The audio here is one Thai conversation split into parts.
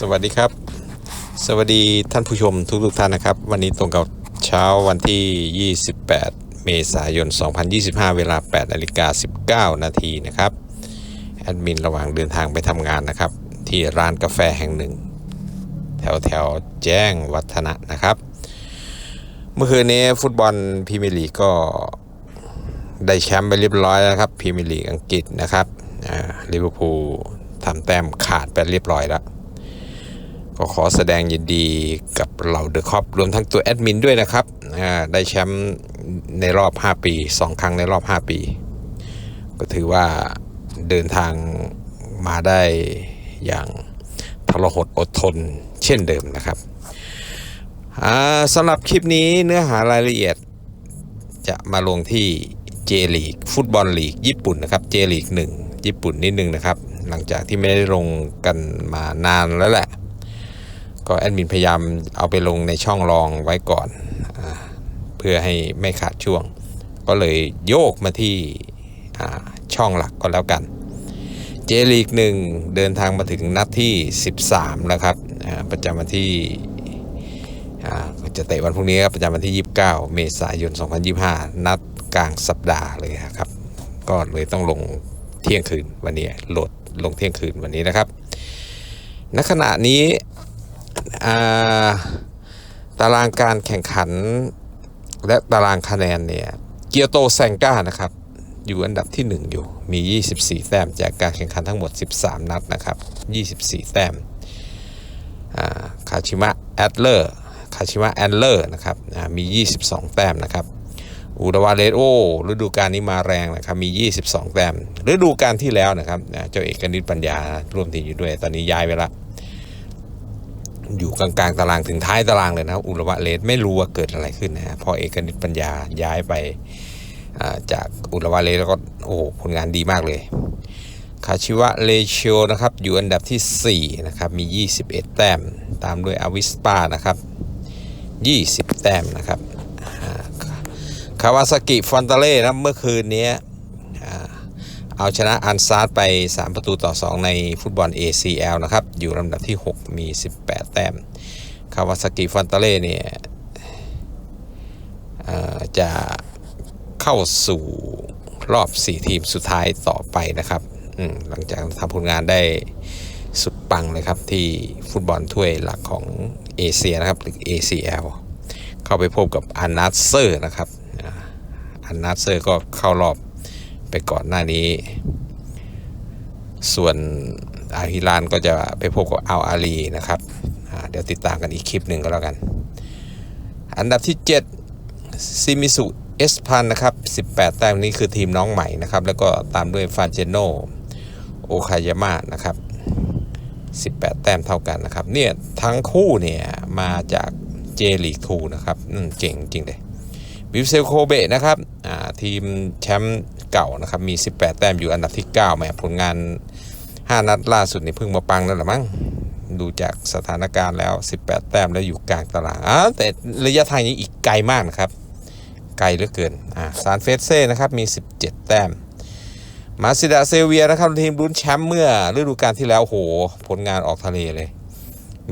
สวัสดีครับ สวัสดีท่านผู้ชมทุกๆท่านนะครับ วันนี้ตรงกับเช้าวันที่ 28 เมษายน 2025 เวลา8นาฬิกา19 นาทีนะครับ แอดมินระหว่างเดินทางไปทำงานนะครับ ที่ร้านกาแฟแห่งหนึ่ง แถวแถวแจ้งวัฒนะนะครับ เมื่อคืนนี้ฟุตบอลพรีเมียร์ลีกก็ได้แชมป์ไปเรียบร้อยแล้วครับพรีเมียร์ลีกอังกฤษนะครับลิเวอร์พูลทำแต้มขาดไปเรียบร้อยแล้ว ก็ขอแสดงยินดีกับเหล่าเดอะคอปรวมทั้งตัวแอดมินด้วยนะครับ ได้แชมป์ในรอบ 5 ปี 2 ครั้งในรอบ 5 ปี ก็ถือว่าเดินทางมาได้อย่างทรหดอดทนเช่นเดิมนะครับสำหรับคลิปนี้เนื้อหารายละเอียดจะมาลงที่เจลีกฟุตบอลลีกญี่ปุ่นนะครับเจลีกหนึ่งญี่ปุ่นนิดนึงนะครับ หลังจากที่ไม่ได้ลงกันมานานแล้วแหละ ก็แอดมินพยายามเอาไปลงในช่องรองไว้ก่อนอเพื่อให้ไม่ขาดช่วง ก็เลยโยกมาที่ช่องหลักก็แล้วกัน เจลีกหนึ่งเดินทางมาถึงนัดที่ 13 แล้วครับประจำวันที่จะเตะวันพรุ่งนี้ครับประจำวันที่ 29 เมษายน 2025 นัดกลางสัปดาห์เลยครับ ก็เลยต้องลงเที่ยงคืนวันนี้โหลดลงเที่ยงคืนวันนี้นะครับณขณะนี้ ตารางการแข่งขันและตารางคะแนนเนี่ยเกียวโตแซงก้านะครับ อยู่อันดับที่ 1 อยู่มี 24 แต้มจากการแข่งขันทั้งหมด 13 นัดนะครับ 24 แต้มคาชิมะแอดเลอร์คาชิมะแอดเลอร์นะครับอ่ามี 22 แต้มนะครับอุดาวาเลโอฤดูกาลนี้มาแรงนะครับมี 22 แต้มฤดูกาลที่แล้วนะครับเจ้าเอกนิตปัญญาร่วมทีมอยู่ด้วย ตอนนี้ย้ายไปละ อยู่กลางๆตารางถึงท้ายตารางเลยนะครับ อุรวะเลสไม่รู้ว่าเกิดอะไรขึ้นนะฮะพอเอกนิตปัญญาย้ายไปจากอุรวะเลสแล้วก็โอ้ผลงานดีมากเลยคาชิวะเลเชียวนะครับ อยู่อันดับที่ 4 นะครับ มี 21 แต้ม ตามด้วยอวิสปานะครับ 20 แต้มนะครับคาวาซากิฟอนตาเล่นะเมื่อคืนนี้ เอาชนะอันซาร์ไป 3 ประตูต่อ 2 ในฟุตบอล ACL นะครับ อยู่ลำดับที่ 6 มี 18 แต้ม คาวาซากิฟอนตาเล่เนี่ยจะเข้าสู่รอบ 4 ทีมสุดท้ายต่อไปนะครับ หลังจากทำผลงานได้สุดปังเลยครับ ที่ฟุตบอลถ้วยหลักของเอเชียนะครับหรือ ACL เข้าไปพบกับอันนัสเซอร์นะครับอันนัสเซอร์ก็เข้ารอบ ไปก่อนหน้านี้ ส่วนอาฮิลานก็จะไปพบกับอัลอาลีนะครับ เดี๋ยวติดตามกันอีกคลิปหนึ่งก็แล้วกัน อันดับที่ 7 ซิมิสุเอสพันนะครับ 18 แต้มนี้คือทีมน้องใหม่นะครับ แล้วก็ตามด้วยฟานเจโนโอคายามะนะครับ 18 แต้มเท่ากันนะครับ เนี่ยทั้งคู่เนี่ยมาจากเจลีกทูนะครับอืมเก่งจริงเลย วิเซลโคเบะนะครับทีมแชมป์เก่านะครับมี 18 แต้มอยู่อันดับที่ 9แหมผลงาน 5 นัดล่าสุดนี่เพิ่งมาปังนั่นแหละมั้งดูจากสถานการณ์แล้ว 18 แต้มแล้วอยู่กลางตารางอ่าแต่ระยะทางนี้อีกไกลมากนะครับ ไกลเหลือเกินอ่าซานเฟสเซ่นะครับมี 17 แต้มมาซิดาเซเวียนะครับทีมลุ้นแชมป์เมื่อฤดูกาลที่แล้วโห ผลงานออกทะเลเลย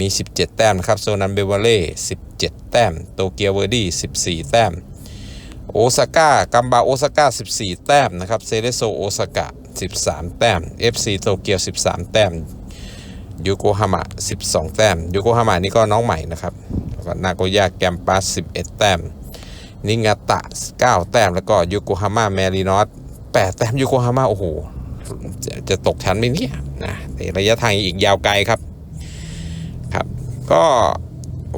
มี 17 แต้มนะครับโซนันเบเวเล่17 แต้ม โตเกียวเวอร์ดี้14 แต้ม โอซาก้ากัมบาโอซาก้า 14 แต้มนะครับเซเลโซโอซากะ13 แต้ม FC โตเกียว 13 แต้มยูโกฮามะ12 แต้มยูโกฮามะนี่ก็น้องใหม่นะครับแล้วก็นาโกย่าแกมปัส11 แต้มนิงาตะ 9 แต้มแล้วก็ยูโกฮาม่าแมรินอส8แต้มยูโกฮาม่าโอ้โหจะจะตกชั้นไหมเนี่ยนะแต่ระยะทางอีกยาวไกลครับครับก็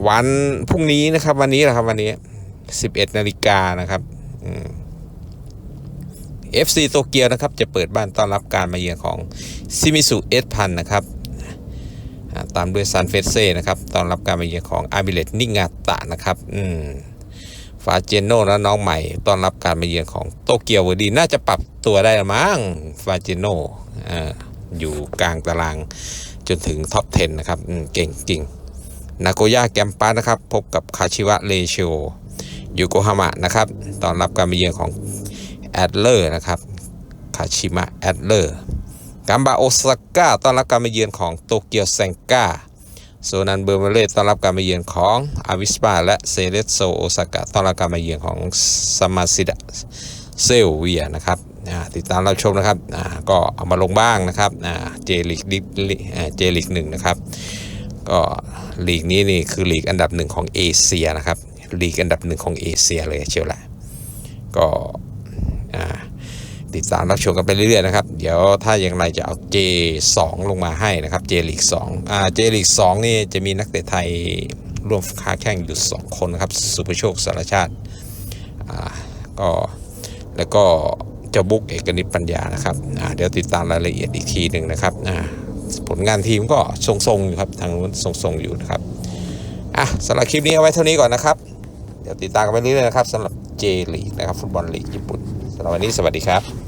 วันพรุ่งนี้นะครับวันนี้แหละครับวันนี้ 11 นาฬิกานะครับ เอืม FC โตเกียวนะครับ จะเปิดบ้านต้อนรับการมาเยือนของซิมิสุเอสพันนะครับตามด้วยซันเฟสเซ่นะครับต้อนรับการมาเยือนของอาบิเลตนิงาตะนะครับอืมฟาเจโน่และน้องใหม่ต้อนรับการมาเยือนของโตเกียวเวอร์ดีน่าจะปรับตัวได้มั้งฟาเจโน่อยู่กลางตารางจนถึงท็อป 10 นะครับเก่งจริงนาโกย่าแกมปัสนะครับ พบกับคาชิวะเลโช ยูโกฮามะนะครับตอนรับการมาเยือนของแอดเลอร์นะครับคาชิมะแอดเลอร์กัมบาโอซาก้าต้อนรับการมาเยือนของโตเกียวแซงก้าโซนันเบอร์เมเล่ต้อนรับการมาเยือนของอาวิสปาและเซเลสโซโอซากะต้อนรับการมาเยือนของซามาซิดะเซลเวียนะครับติดตามรับชมนะครับก็เอามาลงบ้างนะครับเจลิกดิเจลิกหนึ่งนะครับก็ลีกนี้นี่คือลีกอันดับหนึ่งของเอเชียนะครับ ลีกอันดับหนึ่งของเอเชียเลยเชียวแหละก็ติดตามรับชมกันไปเรื่อยๆนะครับ เดี๋ยวถ้าอย่างไรจะเอา J2 ลงมาให้นะครับ J ลีก2อ่า J ลีก2นี่จะมีนักเตะไทยร่วมค้าแข่งอยู่ 2 คนนะครับ สุภโชคสารชาติอ่าก็แล้วก็เจ้าบุ๊กเอกนิตปัญญานะครับอ่าเดี๋ยวติดตามรายละเอียดอีกทีหนึ่งนะครับอ่าผลงานทีมก็ทรงๆอยู่ครับทางนู้นทรงๆอยู่นะครับอะสำหรับคลิปนี้เอาไว้เท่านี้ก่อนนะครับ เดี๋ยวติดตามกันไปเรื่อยๆนะครับสำหรับเจลีกนะครับฟุตบอลลีกญี่ปุ่นสำหรับวันนี้สวัสดีครับ